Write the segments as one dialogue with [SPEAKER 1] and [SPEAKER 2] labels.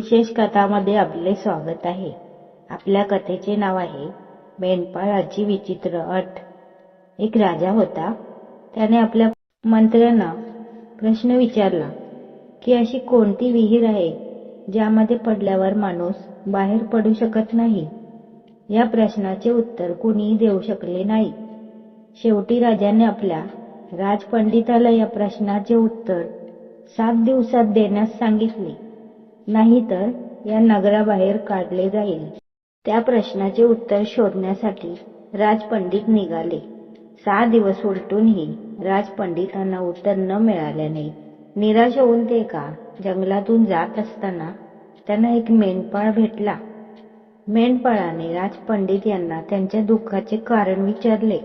[SPEAKER 1] विशेष कथामध्ये आपले स्वागत आहे. आपल्या कथेचे नाव आहे मेंढपाळाची विचित्र अट. एक राजा होता. त्याने आपल्या मंत्र्यांना प्रश्न विचारला की अशी कोणती विहीर आहे ज्यामध्ये पडल्यावर माणूस बाहेर पडू शकत नाही या प्रश्नाचे उत्तर कुणीही देऊ शकले नाही. शेवटी राजाने आपल्या राजपंडिताला या प्रश्नाचे उत्तर सात दिवसात देण्यास सांगितले. नाहीतर या नगराबाहेर काढले जाईल. त्या प्रश्नाचे उत्तर शोधण्यासाठी राजपंडित निघाले. सहा दिवस उलटूनही राजपंडितांना उत्तर न मिळाल्याने निराश होऊन ते एका जंगलातून जात असताना त्यांना एक मेंढपाळ भेटला. मेंढपाळाने राजपंडित यांना त्यांच्या दुःखाचे कारण विचारले.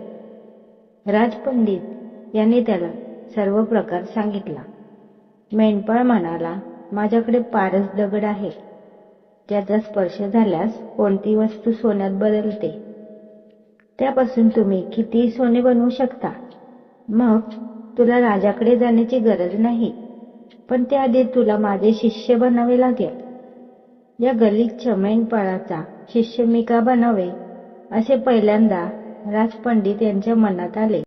[SPEAKER 1] राजपंडित यांनी त्याला सर्व प्रकार सांगितला. मेंढपाळ म्हणाला माझ्याकडे पारस दगड आहे. ज्याचा स्पर्श झाल्यास कोणती वस्तू सोन्यात बदलते? त्यापासून तुम्ही किती सोने बनवू शकता? मग तुला राजाकडे जाण्याची गरज नाही पण त्याआधी तुला माझे शिष्य बनावे लागेल. या गलिच्छ मेंढपाळाचा शिष्य मी का बनावे? असे पहिल्यांदा राजपंडित यांच्या मनात आले.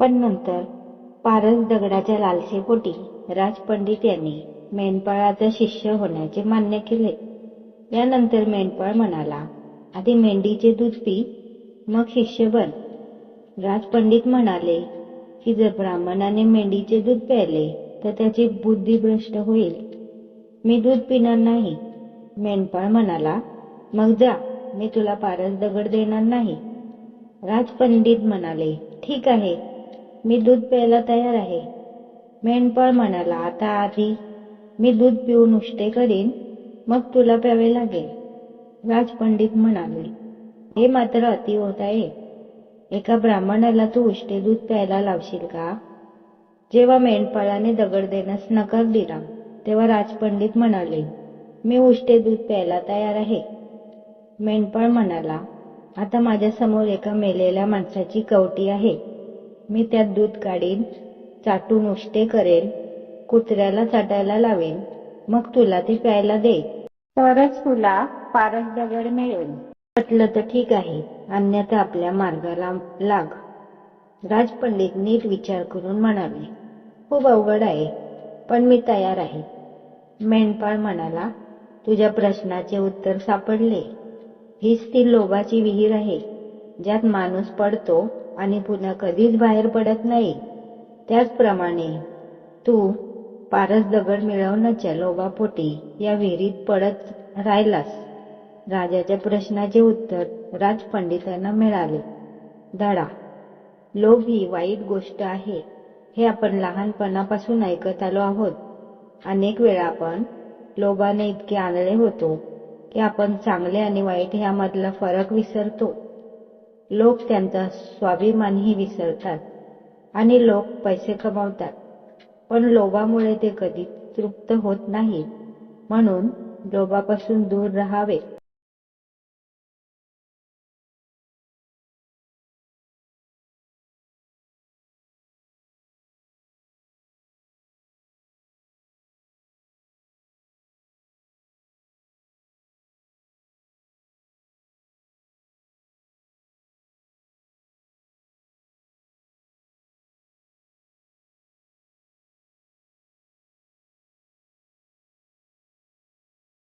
[SPEAKER 1] पण नंतर पारस दगडाच्या लालसेपोटी राजपंडित यांनी मेंढपाळाचा शिष्य होण्याचे मान्य केले. यानंतर मेंढपाळ म्हणाला आधी मेंढीचे दूध पी. मग शिष्य बन. राजपंडित म्हणाले की जर ब्राह्मणाने मेंढीचे दूध प्यायले तर त्याची बुद्धी भ्रष्ट होईल. मी दूध पिणार नाही. मेंढपाळ म्हणाला मग जा मी तुला पारस दगड देणार नाही. राजपंडित म्हणाले ठीक आहे मी दूध प्यायला तयार आहे. मेंढपाळ म्हणाला आता आधी मी दूध पिऊन उष्टे करीन मग तुला प्यावे लागेल. राजपंडित म्हणाले हे मात्र अति होत आहे. एका ब्राह्मणाला तू उष्टे दूध प्यायला लावशील का? जेव्हा मेंढपाळाने दगड देण्यास नकार दिला तेव्हा राजपंडित म्हणाले मी उष्टे दूध प्यायला तयार आहे. मेंढपाळ म्हणाला आता माझ्यासमोर एका मेलेल्या माणसाची कवटी आहे. मी त्यात दूध काढीन चाटून उष्टे करेन कुत्र्याला चाटायला लावेन. मग तुला ते प्यायला दे. तरच तुला पारस दगड मिळेल. पटलं तर ठीक आहे. अन्यथा आपल्या मार्गाला लाग. राजपंडित नीट विचार करून म्हणाले खूप अवघड आहे पण मी तयार आहे. मेंढपाळ म्हणाला तुझ्या प्रश्नाचे उत्तर सापडले. हीच ती लोभाची विहीर आहे ज्यात माणूस पडतो आणि पुन्हा कधीच बाहेर पडत नाही. त्याचप्रमाणे तू पारस दगड मिळवण्याच्या लोभापोटी या विहिरीत पडत राहिलास. राजाच्या प्रश्नाचे उत्तर राजपंडितांना मिळाले. धडा लोभ ही वाईट गोष्ट आहे हे आपण लहानपणापासून ऐकत आलो आहोत. अनेक वेळा आपण लोभाने इतके आंधळे होतो की आपण चांगले आणि वाईट ह्यामधला फरक विसरतो. लोक त्यांचा स्वाभिमानही विसरतात आणि लोक पैसे कमावतात. पण लोभामुळे ते कधी तृप्त होत नाही. म्हणून लोभापासून दूर राहावे.